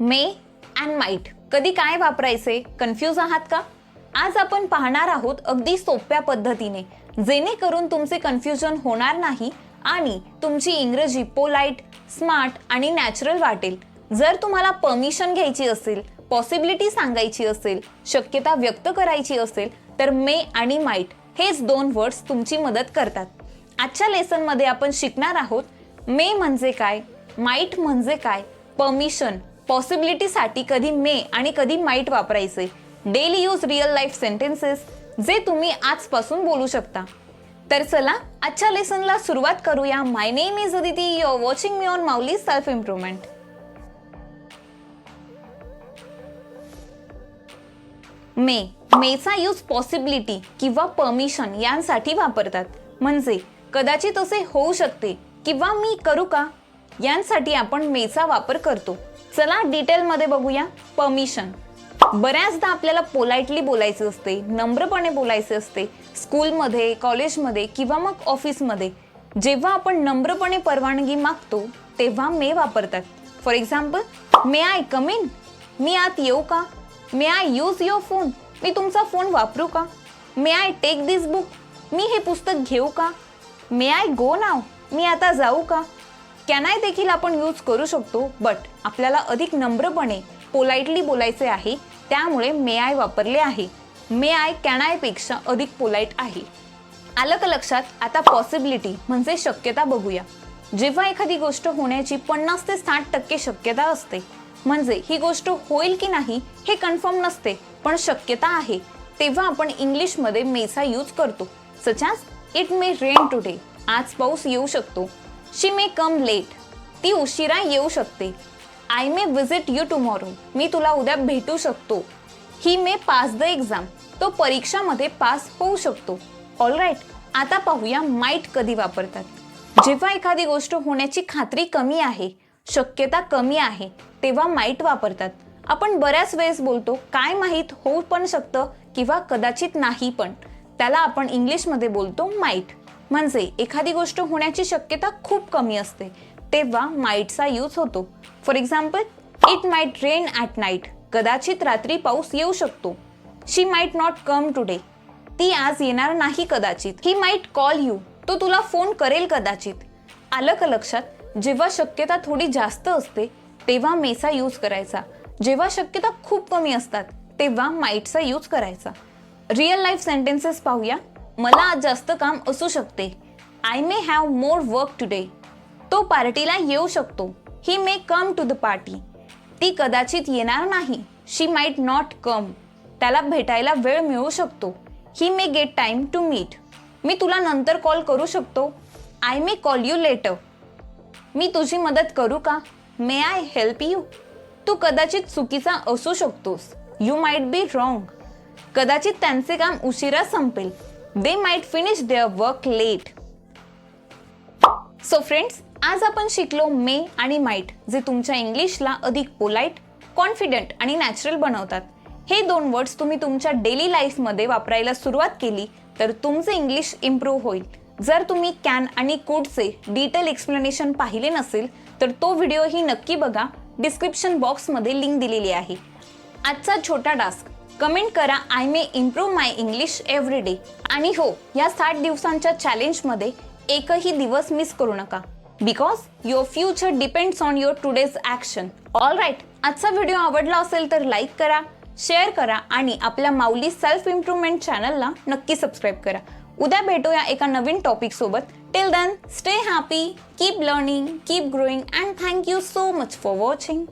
May and might कधी काय वापरायचे? कन्फ्यूज आहात का? आज आपण पाहणार आहोत अगदी सोप्या पद्धतीने. जेणेकरून तुमचे कन्फ्युजन होणार नाही आणि तुमची इंग्रजी पोलाईट स्मार्ट आणि नॅचरल वाटेल. जर तुम्हाला परमिशन घ्यायची असेल पॉसिबिलिटी सांगायची असेल शक्यता व्यक्त करायची असेल तर मे आणि माईट हेच दोन वर्ड्स तुमची मदत करतात. आजच्या लेसनमध्ये आपण शिकणार आहोत मे म्हणजे काय? माईट म्हणजे काय? परमिशन पॉसिबिलिटीसाठी कधी मे आणि कधी माईट वापरायचे. Daily use real life sentences जे तुम्ही आजपासून बोलू शकता. तर चला आजच्या लेसनला सुरुवात करूया. My name is Aditi you're watching me on Mauli self improvement may मेचा use possibility किंवा परमिशन यांसाठी वापरतात. म्हणजे कदाचित असे होऊ शकते किंवा मी करू का? यांसाठी आपण मेचा वापर करतो. चला डिटेलमध्ये बघूया. परमिशन बऱ्याचदा आपल्याला पोलाइटली बोलायचे असते नम्रपणे बोलायचे असते स्कूलमध्ये कॉलेजमध्ये किंवा मग ऑफिसमध्ये. जेव्हा आपण नम्रपणे परवानगी मागतो तेव्हा मे वापरतात. For example may I come in मी आत येऊ का? May I use your phone मी तुमचा फोन वापरू का? May I take this book मी हे पुस्तक घेऊ का? मे आय गो नाव मी आता जाऊ का? कॅनाय देखील आपण यूज करू शकतो बट आपल्याला अधिक नम्रपणे पोलाइटली बोलायचे आहे त्यामुळे मे आय वापरले आहे. मे आय कॅनायपेक्षा अधिक पोलाइट आहे. आलं का लक्षात? आता पॉसिबिलिटी म्हणजे शक्यता बघूया. जेव्हा एखादी गोष्ट होण्याची पन्नास ते साठ टक्के शक्यता असते म्हणजे ही गोष्ट होईल की नाही हे कन्फर्म नसते पण शक्यता आहे. तेव्हा आपण इंग्लिशमध्ये मेचा यूज करतो. Such as it may rain today आज पाऊस येऊ शकतो. She may come late. ती उशिरा येऊ शकते. I may visit you tomorrow मी तुला उद्या भेटू शकतो. He may pass the exam तो परीक्षामध्ये पास होऊ शकतो. ऑल राईट आता पाहूया माईट कधी वापरतात. जेव्हा एखादी गोष्ट होण्याची खात्री कमी आहे शक्यता कमी आहे तेव्हा माईट वापरतात. आपण बऱ्याच वेळेस बोलतो काय माहीत होऊ पण शकतं? किंवा कदाचित नाही पण. त्याला आपण इंग्लिशमध्ये बोलतो माईट म्हणजे एखादी गोष्ट होण्याची शक्यता खूप कमी असते. तेव्हा माईटचा यूज होतो. For example it might rain at night कदाचित रात्री पाऊस येऊ शकतो. She might not come today ती आज येणार नाही कदाचित. ही माईट कॉल यू तो तुला फोन करेल कदाचित. आलं का लक्षात? जेव्हा शक्यता थोडी जास्त असते तेव्हा मेचा यूज करायचा. जेव्हा शक्यता खूप कमी असतात तेव्हा माईटचा यूज करायचा. रिअल लाईफ सेंटेन्सेस पाहूया. मला आज जास्त काम असू शकते. I may have more work today तो पार्टीला येऊ शकतो. He may come to the party ती कदाचित येणार नाही. शी माईट नॉट कम त्याला भेटायला वेळ मिळू शकतो. He may get time to meet मी तुला नंतर कॉल करू शकतो. I may call you later मी तुझी मदत करू का? मे आय हेल्प यू तू कदाचित चुकीचा असू शकतोस. यू माइट बी रॉंग कदाचित त्यांचे काम उशिरा संपेल. They might finish their work late so friends आज आपण शिकलो मे आणि माईट जे तुमच्या इंग्लिशला अधिक पोलाईट कॉन्फिडंट आणि नॅचरल बनवतात. हे दोन वर्ड्स तुम्ही तुमच्या डेली लाईफमध्ये वापरायला सुरुवात केली तर तुमचे इंग्लिश इम्प्रूव्ह होईल. जर तुम्ही कॅन आणि कुडचे डिटेल एक्सप्लेनेशन पाहिले नसेल तर तो व्हिडिओही नक्की बघा. डिस्क्रिप्शन बॉक्समध्ये लिंक दिलेली आहे. आजचा छोटा टास्क कमेंट करा I may improve my English every day आणि हो या साठ दिवसांच्या चॅलेंजमध्ये एकही दिवस मिस करू नका. Because your future depends on your today's action all right आजचा व्हिडिओ आवडला असेल तर लाईक करा शेअर करा आणि आपल्या माऊली सेल्फ इम्प्रूव्हमेंट चॅनलला नक्की सबस्क्राईब करा. उद्या भेटूया एका नवीन टॉपिकसोबत till then stay happy keep learning keep growing and thank you so much for watching